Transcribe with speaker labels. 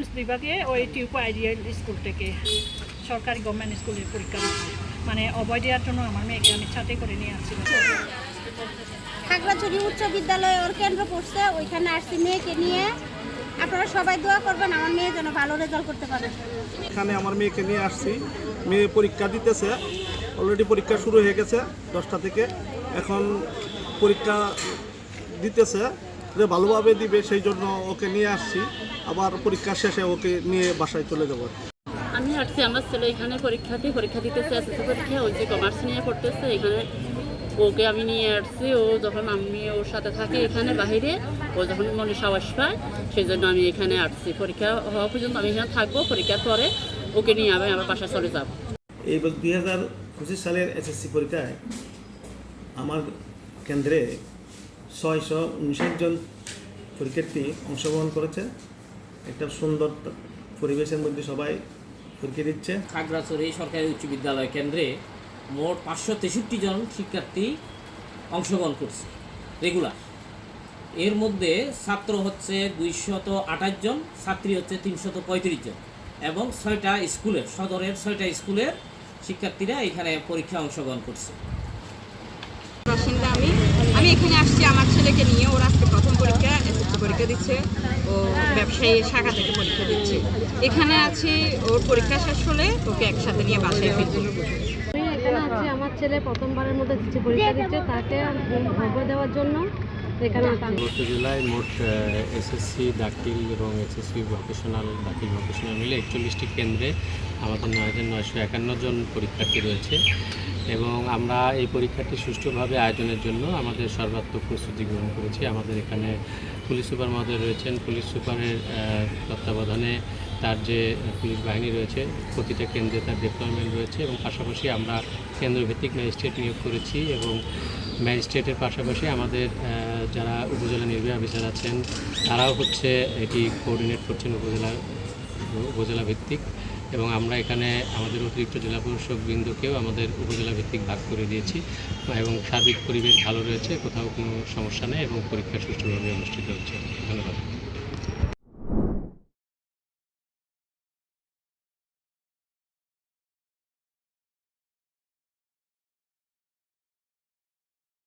Speaker 1: Science বিভাগে ওই টিউকো ideal school থেকে সরকারি গভর্নমেন্ট স্কুলের পরীক্ষা দিচ্ছে। মানে অভয় দেওয়ার জন্য আমার মেয়েকে আমি ছাতে করে নিয়ে আসছিলাম
Speaker 2: খাগড়াছড়ি উচ্চ বিদ্যালয়ে ওর কেন্দ্র পড়ছে ওইখানে আসছি মেয়েকে নিয়ে। আপনারা সবাই দোয়া করবেন আমার মেয়ে যেন ভালো রেজাল্ট করতে পারে।
Speaker 3: এখানে আমার মেয়েকে নিয়ে আসছি। মেয়ে পরীক্ষা দিতেছে অলরেডি পরীক্ষা শুরু হয়ে গেছে দশটা থেকে। এখন পরীক্ষা দিতেছে। যে ভালোভাবে দিবে সেই জন্য ওকে নিয়ে আসছি। আবার পরীক্ষা শেষে ওকে নিয়ে বাসায় চলে যাব।
Speaker 4: আমি আসছি আমার ছেলে এখানে পরীক্ষা দিয়ে পরীক্ষা দিতেছে এসএসসি পরীক্ষা ওই যে কমার্স নিয়ে পড়তেছে এখানে ওকে আমি নিয়ে আসছি। ও যখন আমি ওর সাথে থাকি এখানে বাইরে ও যখন মনে সাহস পায় সেই জন্য আমি এখানে আসছি। পরীক্ষা হওয়া পর্যন্ত আমি এখানে থাকব পরীক্ষার পরে ওকে নিয়ে আমি আমার বাসায় চলে যাব।
Speaker 5: এই দুই হাজার পঁচিশ সালের এসএসসি পরীক্ষায় আমার কেন্দ্রে ছয়শো উনষাট জন পরীক্ষার্থী অংশগ্রহণ করেছে। একটা সুন্দর পরিবেশের মধ্যে সবাই পরীক্ষা দিচ্ছে।
Speaker 6: খাগড়াছড়ি সরকারি উচ্চ বিদ্যালয় কেন্দ্রে মোট পাঁচশো তেষট্টি জন শিক্ষার্থী অংশগ্রহণ করছে, রেগুলার। এর মধ্যে ছাত্র হচ্ছে দুইশত আঠাশ জন, ছাত্রী হচ্ছে তিনশত পঁয়ত্রিশ জন এবং ছয়টা স্কুলের, সদরের ছয়টা স্কুলের শিক্ষার্থীরা এখানে পরীক্ষা অংশগ্রহণ করছে।
Speaker 7: ছেলেকে নিয়ে ওর আজকে প্রথম পরীক্ষা এসএসসি পরীক্ষা দিচ্ছে ও ব্যবসায়ী শাখা থেকে পরীক্ষা দিচ্ছে। এখানে আছি ওর পরীক্ষা শেষ হলে ওকে একসাথে নিয়ে বাসায় ফিরবো।
Speaker 8: এখানে আছি আমার ছেলে প্রথমবারের মধ্যে দিচ্ছে পরীক্ষা দিচ্ছে তাকে অভ্য দেওয়ার জন্য এখানে।
Speaker 9: উপজেলায় মোট এসএসসি দাখিল এবং এসএসসি ভোকেশনাল দাখিল ভোকেশনাল মিলে একচল্লিশটি কেন্দ্রে আমাদের নয় হাজার নয়শো একান্ন জন পরীক্ষার্থী রয়েছে। এবং আমরা এই পরীক্ষাটি সুষ্ঠুভাবে আয়োজনের জন্য আমাদের সর্বাত্মক প্রস্তুতি গ্রহণ করেছি। আমাদের এখানে পুলিশ সুপার মহোদয় রয়েছেন। পুলিশ সুপারের তত্ত্বাবধানে তার যে পুলিশ বাহিনী রয়েছে, প্রতিটা কেন্দ্রে তার ডিপ্লয়মেন্ট রয়েছে এবং পাশাপাশি আমরা কেন্দ্রভিত্তিক ম্যাজিস্ট্রেট নিয়োগ করেছি এবং ম্যাজিস্ট্রেটের পাশাপাশি আমাদের যারা উপজেলা নির্বাহী অফিসার আছেন, তারাও হচ্ছে এটি কোঅর্ডিনেট করছেন উপজেলা উপজেলা ভিত্তিক। এবং আমরা এখানে আমাদের অতিরিক্ত জেলা প্রশাসক বৃন্দকেও আমাদের উপজেলা ভিত্তিক ভাগ করে দিয়েছি এবং সার্বিক পরিবেশ ভালো রয়েছে, কোথাও কোনো সমস্যা নেই এবং পরীক্ষা সুষ্ঠুভাবে অনুষ্ঠিত হচ্ছে। ধন্যবাদ।